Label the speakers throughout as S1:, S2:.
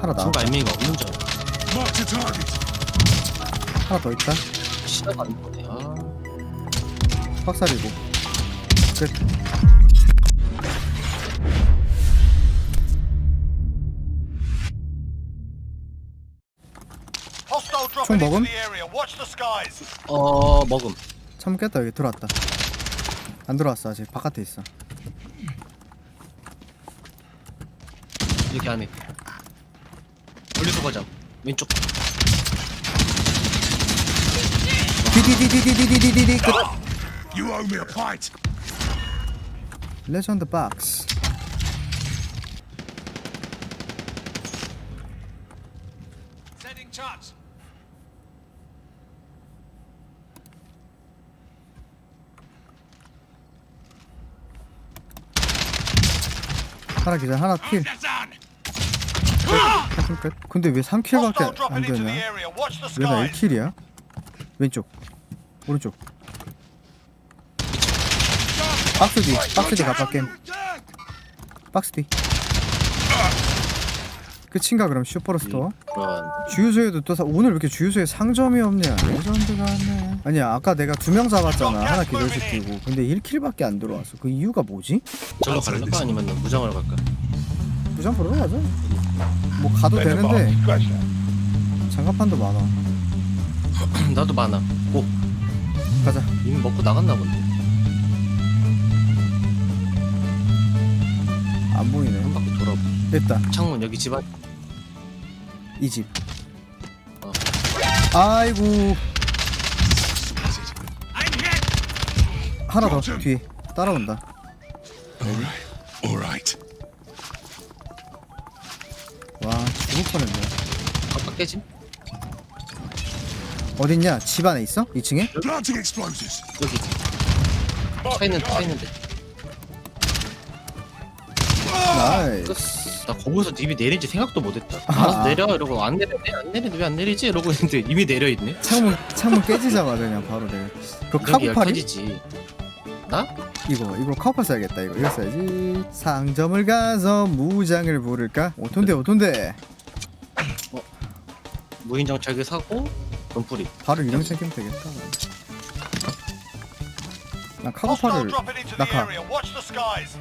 S1: 하나 나
S2: 친구 알맹이가 없는 줄 알아.
S1: 하나 더 있다
S2: 시야가 안 보네. 아.
S1: 확살이고 끝
S3: Hostile
S1: 총
S3: dropping into
S1: 먹음?
S3: the area. Watch the skies.
S2: 어 먹음.
S1: 참겠다 여기 들어왔다 안 들어왔어 아직 바깥에 있어
S2: 여기 안에. 과장. 왼쪽.
S1: 디디디디디디디디디 끝
S4: You owe me a fight.
S1: 레전드 박스
S3: Sending charge.
S1: 하나 기절 하나 킬
S4: That's on.
S1: 하팀 끝 근데 왜 3킬밖에
S3: Hostile
S1: 안 되냐?
S3: skies.
S1: 1킬이야? 왼쪽. 오른쪽. 박스 뒤 박스 뒤 가깝게. 박스 뒤. 끝인가 그럼?
S2: 그런.
S1: 주유소에도 또 사, 오늘 왜 이렇게 주유소에 상점이 없냐? 레전드가 왔네. 아니야 아까 내가 두 명 잡았잖아. 하나 기절시 키고. 근데 1킬밖에 안 들어왔어. 그 이유가 뭐지?
S2: 절로 갈까? 아니면 무장을 갈까?
S1: 부장 보러 가자 뭐 가도 되는데. 장갑판도 많아.
S2: 나도 많아. 오
S1: 가자.
S2: 이미 먹고 나갔나 본데.
S1: 안 보이네.
S2: 한 바퀴 돌아보.
S1: 됐다.
S2: 창문 여기 집안.
S1: 이 집.
S2: 어.
S1: 아이고. 하나 더 뒤에. 따라온다.
S4: All
S2: 깨짐?
S1: 어딨냐 집 안에 있어? 2층에?
S4: Planting explosives.
S2: 여기. 차 있는 차 있는데.
S1: 나이스
S2: 나 거기서 님이 내린지 생각도 못했다.
S1: 아.
S2: 알아서 내려 이러고 안 내리네 안 내리네 왜안 내리지 이러고 있는데 이미 내려 있네.
S1: 창문 창문 깨지자마자 그냥 바로 내가 그 카고팔이?
S2: 열켜지지. 나?
S1: 이거 이거 카고팔 써야겠다 이거 이거 써야지 상점을 가서 무장을 부를까? 오톤데 오톤데
S2: 무인 정찰기 사고 돈풀이.
S1: 바로 이름 챙기면 되겠다 나
S3: Hostile
S1: 카고팔을
S3: dropping into the
S1: 낙하
S3: area. Watch the skies.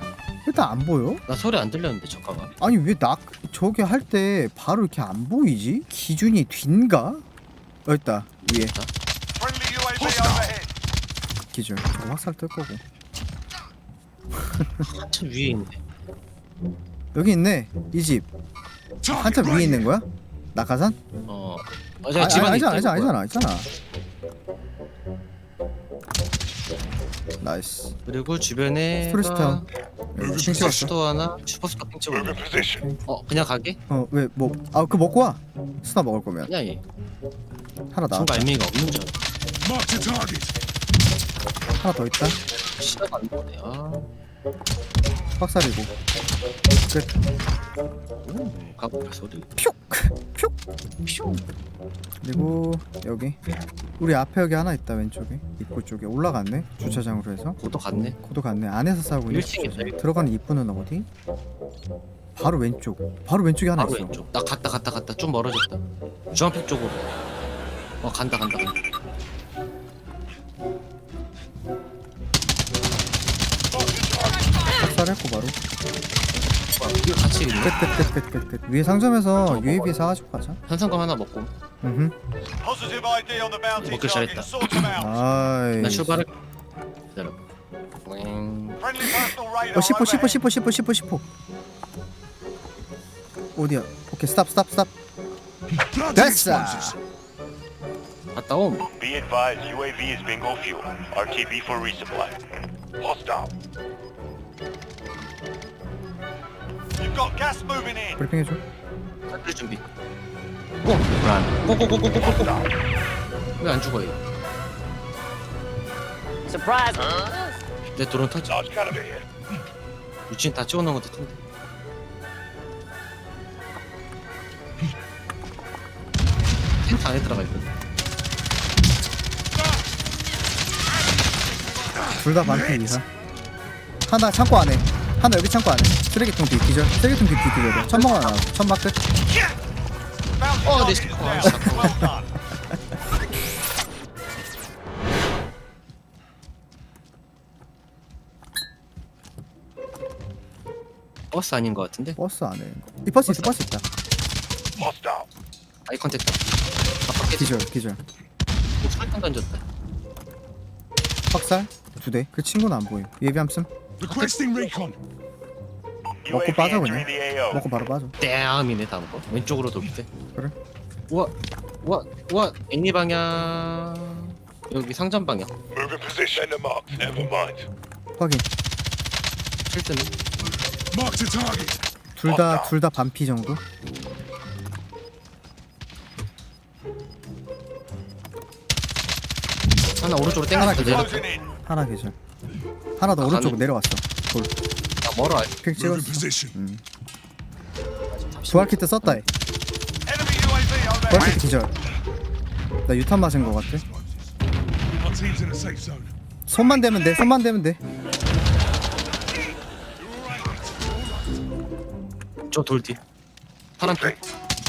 S1: 일단 안 보여?
S2: 나 소리 안 들렸는데 잠깐만.
S1: 아니 왜 낙 저기 할때 바로 이렇게 안 보이지? 기준이 뒤인가? 어 있다 위에
S3: Friendly UAV overhead.
S1: 기준 저거 확살 뜰 거고
S2: 한참 위에 있네.
S1: 여기 있네 이 집 한참 위에 있는. 거야? 낙하산?
S2: 어. 아,
S1: 아니,
S2: 집안에
S1: 아니, 아니잖아 아니잖아. 아니잖아 아니잖아 나이스
S2: 그리고 주변에
S1: 스토리스타운 여기 핑 찍었어
S2: 슈퍼스토어 하나 슈퍼스토어 핑 찍었네.
S4: Position.
S2: 어 그냥 가게?
S1: 어왜 뭐아 그거 먹고 와 수나 먹을 거면
S2: 아니야 얘.
S1: 하나
S2: 친구
S1: 나왔다
S2: 알맹이가 없는 줄
S4: target.
S1: 하나 더 있다
S2: 시야가 안 보네. 아.
S1: 확살이고 끝
S2: 음, 가볼까 소리.
S1: 퓨! 퓨! 그리고 여기 우리 앞에 여기 하나 있다 왼쪽에 입구 쪽에 올라갔네 주차장으로 해서
S2: 고도 갔네.
S1: 고도 갔네 안에서 싸우고 주차장.
S2: 이거.
S1: 들어가는 입구는 어디? 바로 왼쪽 바로 왼쪽에 하나
S2: 바로
S1: 있어
S2: 왼쪽. 나 갔다 갔다 갔다 좀 멀어졌다. 주황빛 쪽으로. 어 간다 간다 간다.
S1: 확살했고 바로
S2: 와, 이거 같이 있네.
S1: 끝끝끝끝끝 위에 상점에서 UAV 사가지고 가자
S2: 현상금 하나 먹고.
S1: 음흠
S3: Positive ID on the bounty
S2: 먹기
S3: target.
S2: 잘했다.
S3: Sort them out.
S1: 아이
S2: 나 출발을. 기다려. 음,
S3: Friendly personal radar
S1: 어 10호 10호
S3: overhead.
S1: 10호 10호 10호 10호 어디야 오케이 스탑 스탑 스탑 됐어.
S2: 갔다 옴.
S5: Be advised, UAV is bingo fuel. RTB for resupply. Hostile.
S3: You've got gas moving in.
S1: 브리핑 해줘
S2: 살릴 준비. 고! 불안. 고고고고고고고. 왜안 죽어 얘?
S6: Surprise!
S2: 내 드론 터치.
S5: Large caliber here.
S2: 유치원 다 찍어놓은 것 같은데. 텐트 안에 들어가 있거든.
S1: 둘 다 반피 이상 하나 창고 안에 하나 여기 창고 안에. 쓰레기통 뒤 기절 쓰레기통 뒤뒤 기절이야 천막 하나 나왔어. 천막 끝.
S3: Well done.
S2: 버스 아닌 것 같은데?
S1: 버스 안에 이 버스 있어 버스 있다.
S2: 아이 컨택트 아빠 깨지
S1: 기절 기절.
S2: 오, 설탕 던졌다.
S1: 확살? 두대그 친구는 안 보임 예비함 씀
S4: Requesting recon.
S1: 먹고 빠져 그냥
S5: the AO.
S1: 먹고 바로 빠져
S2: 땜이네 다음 거 왼쪽으로 돌때
S1: 그래
S2: 우와 우와 우와 애니 방향 여기 상점 방향
S5: Move in position. Send them up. Never mind.
S1: 확인
S2: 실드는
S4: Marked a target.
S1: 둘 다 둘 다 반피 정도
S2: 하나 오른쪽으로
S1: 기절.
S2: 내려
S3: Closing in.
S1: 하나 계절 하나 더
S2: 아,
S1: 오른쪽으로 내려왔어. 돌.
S2: 아 멀어.
S4: in
S1: 찍었어.
S4: Position.
S1: 부활 키트 썼다 해
S3: Enemy UAV
S1: 부활
S3: overhead.
S1: 키트 기절 나 유탄 맞은 거 같아.
S4: Our team's in a safe zone.
S1: 손만 대면 돼 손만 대면 돼.
S2: 저 돌 뒤. 파란 핑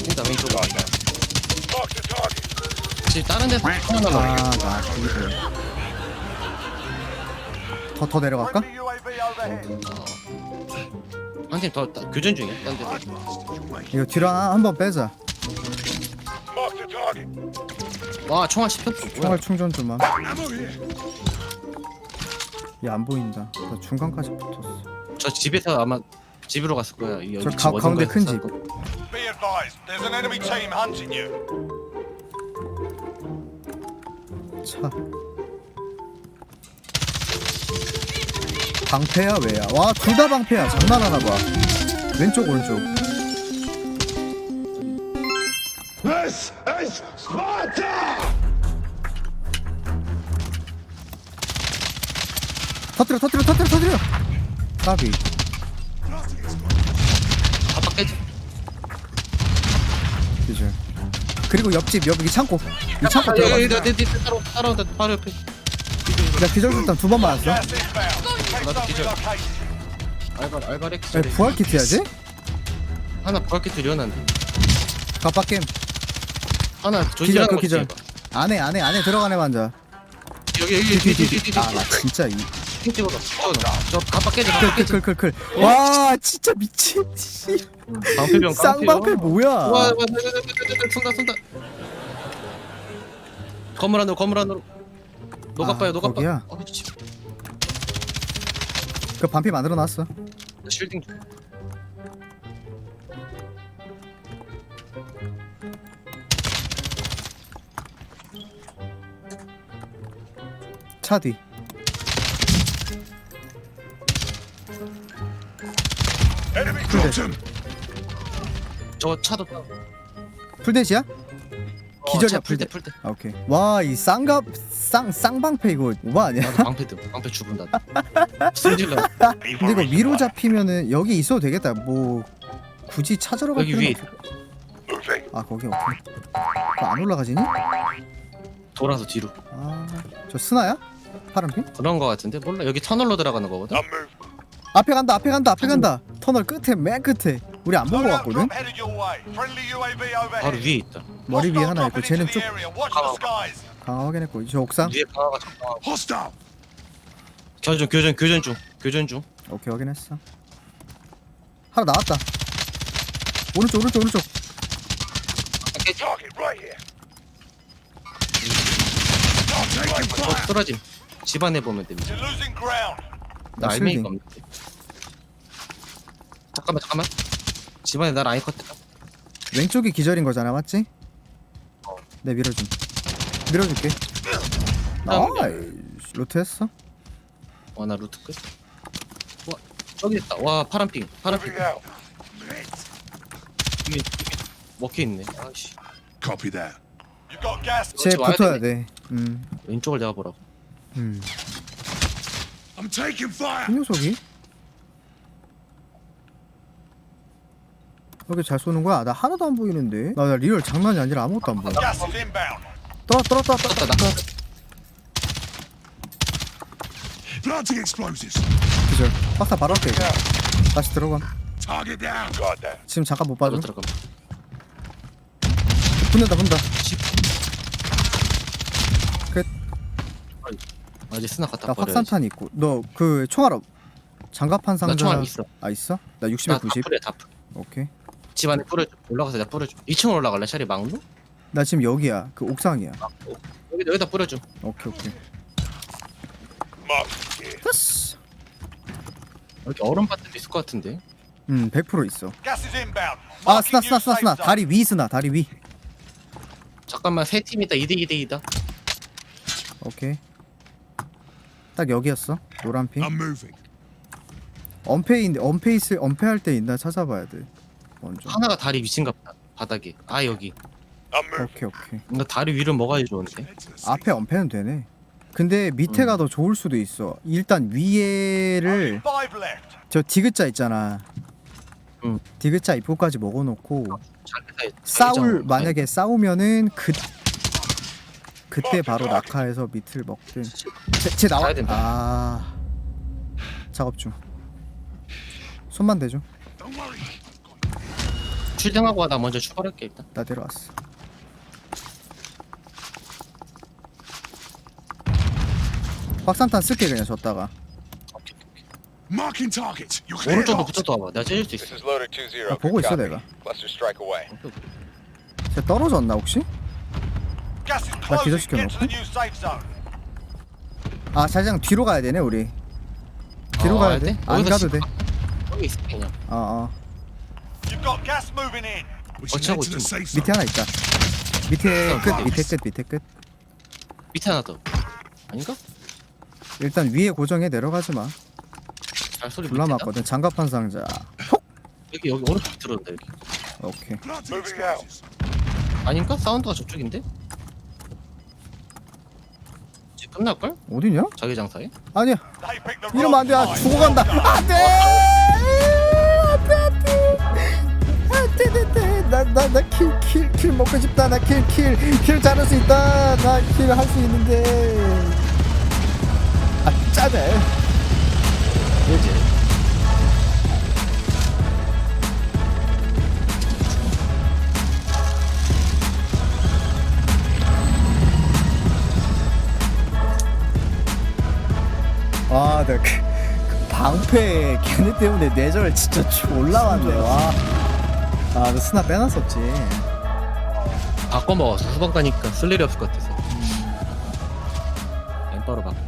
S2: 뛴다 왼쪽으로.
S5: Mark the target.
S2: 지금 다른 데서 하나 날라
S1: 아나 이거 더 더 내려갈까?
S2: 한팀 더 따- 교전 중이야 딴 데서
S1: 이거 뒤로 하나 한번 빼자.
S2: 와 총알 씹혔어 뭐야
S1: 총알 충전 좀만. 얘 안 보인다 나 중간까지 붙었어
S2: 저 집에서 아마 집으로 갔을 거야 이 여기
S1: 저
S2: 집
S1: 가- 가운데
S2: 어딘가에서
S1: 큰 집.
S2: 쌌고.
S3: Be advised, there's an enemy team hunting you.
S1: 차 방패야 왜야? 와 둘 다 방패야. 장난하나 봐. 왼쪽 오른쪽.
S4: This is Sparta!
S1: 터뜨려 터뜨려 터뜨려 터뜨려. 까비.
S2: 아빠 깨지
S1: 기절. 그리고 옆집 여기 창고. 이 창고
S2: 아,
S1: 들어가.
S2: 따로 따라온다 바로 옆에.
S1: 나 기절 일단 두 번 맞았어
S2: Kill.
S3: relocated.
S2: 알갈 알갈엑
S1: 야, 부활 키트야지?
S2: 하나 부활 키트 려놨는데
S1: 갑박 게임
S2: 하나
S1: 기절
S2: 조지라는
S1: 그
S2: 거
S1: 기절
S2: 기절
S1: 안에 안에 안에 들어가네 완자
S2: 여기 여기 뒤뒤뒤뒤뒤
S1: 아나 진짜 이
S2: 핑 찍어서 찍어놔 저 가빠 깨지 가빠 깨지
S1: 클클클클 와 진짜 미친 씨
S2: 방패병
S1: 쌍방패 뭐야
S2: 와, 와, 와, 와, 와, 와, 와, 쏜다, 쏜다. 건물 안으로, 건물 안으로. 녹아빠요,
S1: 아,
S2: 녹아빠.
S1: 거기야?
S2: 어, 씨.
S1: 그 반피 만들어 놨어
S2: 쉴딩 좀.
S1: 차 뒤.
S4: Enemy dropped him.
S2: 저 차도 따.
S1: 풀대시야?
S2: 어,
S1: 기절이야,
S2: 풀대.
S1: 풀대. 아, 오케이. 와, 이 쌍갑 쌍 쌍방패 이거 뭐 아니야?
S2: 나도 방패 등, 방패 죽은다.
S5: Be
S1: 근데 이거 위로. 잡히면은 여기 있어도 되겠다. 뭐 굳이 찾으러 갈
S2: 여기
S1: 필요는
S2: 위에
S5: Moving.
S1: 아, 거기 오케이. 그거 안 올라가지니?
S2: 돌아서 뒤로.
S1: 아, 저 스나야? 파란 핀?
S2: 그런 거 같은데 몰라. 여기 터널로 들어가는 거거든.
S1: 앞에 간다, 앞에 간다, 앞에 간다. 터널 끝에 맨 끝에. 우리 안.
S3: Friendly UAV
S2: 바로. 위에 있다.
S1: 머리 위에 하나 있고 쟤는 쭉
S3: area.
S1: 강화 확인했고 저 옥상.
S2: 위에 강화가 잠깐.
S4: Hostile.
S2: 교전, 교전, 교전 중. 교전 중.
S1: 오케이 확인했어. 하나 나왔다. 오른쪽, 오른쪽, 오른쪽.
S2: 아까 깨지.
S5: Target right here.
S4: Not taking
S2: 저
S4: fire.
S2: 쓰러짐. 집안에 보면 됩니다.
S3: You're losing ground.
S2: 나
S1: 나
S2: 알맹이가
S1: 실딩.
S2: 없는데. 잠깐만, 잠깐만. 집안에 나 라인 컷했다.
S1: 왼쪽이 기절인 거잖아, 맞지?
S2: 어.
S1: 내 밀어줌. 밀어줄게. 나이스. 로트 했어?
S2: 와, 나 루트 끝. 와, 저기 있다. 와, 파란 핑. 파란 핑. 먹혀 있네. 아씨.
S4: Copy that.
S3: You've got gas.
S1: 쟤
S2: 와야
S1: 붙어야
S2: 되네.
S1: 돼. 음,
S2: 왼쪽을 내가 보라고.
S1: 음.
S4: I'm taking fire.
S1: 이 녀석이? 이렇게 잘 쏘는 거야? 나 하나도 안 보이는데? 나, 나 리얼 장난이 아니라 아무것도 안 보여.
S3: Gas is inbound.
S1: 떨어, 떨어, 떨어, 떨어.
S2: 떴다, 나.
S4: Planting explosives.
S1: 기절. 박사 바로 할게. 이거. 다시 들어가.
S4: Target down.
S5: Got that.
S1: 지금 잠깐 못 봐줘.
S2: 들어가.
S1: 붙는다 붙는다.
S2: 아 이제 스나 갖다
S1: 나
S2: 버려야지.
S1: 확산탄 있고 너 그 총알 없 장갑판 상자
S2: 나 총알 있어.
S1: 아 있어?
S2: 나나
S1: 60에 90
S2: 다풀에 다풀.
S1: 오케이
S2: 집 안에 뿌려줘. 올라가서 내가 뿌려줘. 2층으로 올라갈래? 샤리 막루?
S1: 나 지금 여기야 그 옥상이야
S2: 여기 여기다 뿌려줘.
S1: 오케이 오케이. 됐어
S2: 여기 얼음 바트도 있을 것 같은데.
S1: 음 100% 있어
S3: Gas is inbound.
S1: 아 스나 스나 스나 스나. 다리 위 스나 다리 위
S2: 잠깐만 세팀 있다. 2대 2대 2다.
S1: 오케이 딱 여기였어 노란 핑
S4: I'm moving.
S1: 언페이인데 언페이스 언페할 때 있나 찾아봐야 돼 먼저
S2: 하나가 다리 위친가 보다. 바닥에. 아 여기.
S1: 오케이 오케이.
S2: 근데 다리 위로 뭐가 좋은데?
S1: 앞에 언페는 되네. 근데 밑에가 더 좋을 수도 있어. 일단 위에를. 저 디귿자 있잖아.
S2: 응.
S1: 디귿자 입구까지 먹어놓고
S2: 자기사
S1: 싸울 만약에 싸우면은 그 그때 바로 낙하해서 밑을 먹든. 제, 제 나와?
S2: 가야 된다.
S1: 아. 작업 중. 손만 대줘.
S2: 출등하고 나 먼저 출발할게 일단.
S1: 나 내려왔어 확산탄 쓸게 그냥 줬다가
S4: Marking target. You're clear.
S2: 오른쪽으로 붙어도 와봐. 내가 째줄 수 있어.
S6: This is loader 2-0.
S1: 아, 보고 있어
S6: Copy.
S1: 내가
S6: Cluster strike away.
S1: 쟤 떨어졌나 혹시?
S3: Gas is
S1: 기절시켜
S3: closing. Get to the
S1: 놓고.
S3: new safe zone.
S1: 아 자장 뒤로 가야 되네 우리 뒤로
S2: 어,
S1: 가야
S2: 가야
S1: 돼?
S2: 돼?
S1: 안
S2: 여기서
S1: 가도
S2: 집-
S1: 돼?
S2: 여기 있어 그냥.
S1: 어어
S3: You've got gas moving in.
S4: We should
S2: 어쩌고
S4: head to the
S2: 좀-
S4: safe zone.
S1: 밑에 하나 있다 밑에
S2: 어,
S1: 끝
S2: 어.
S1: 밑에 끝 밑에 끝
S2: 밑에 하나 더. 아닌가?
S1: 일단 위에 고정해 내려가지 마
S2: 잘 소리
S1: 졸라
S2: 밑에다?
S1: 맞거든 장갑판 상자
S2: 여기 여기 오른쪽 들어온다 여기.
S1: 오케이
S5: Moving out.
S2: 아닌가? 사운드가 저쪽인데? 이제 끝날걸?
S1: 어디냐?
S2: 자기 장사에?
S1: 아니야
S3: They picked the
S1: 이러면
S3: wrong
S1: 안돼 아. 죽어간다
S3: Well done.
S1: 안돼 안 돼 안 돼 나나나킬킬 킬 먹고 싶다 나 킬 킬 킬 잘할 수 있다 나 킬 할 수 있는데 아 짜네
S2: 이제
S1: 아, 나 그, 그 방패 걔네 때문에 뇌절 진짜 졸라 왔네. 와. 아, 너 스나 빼놨었지.
S2: 바꿔 먹었어. 수박 가니까 쓸 일이 없을 것 같아서. 엠바로 바꿨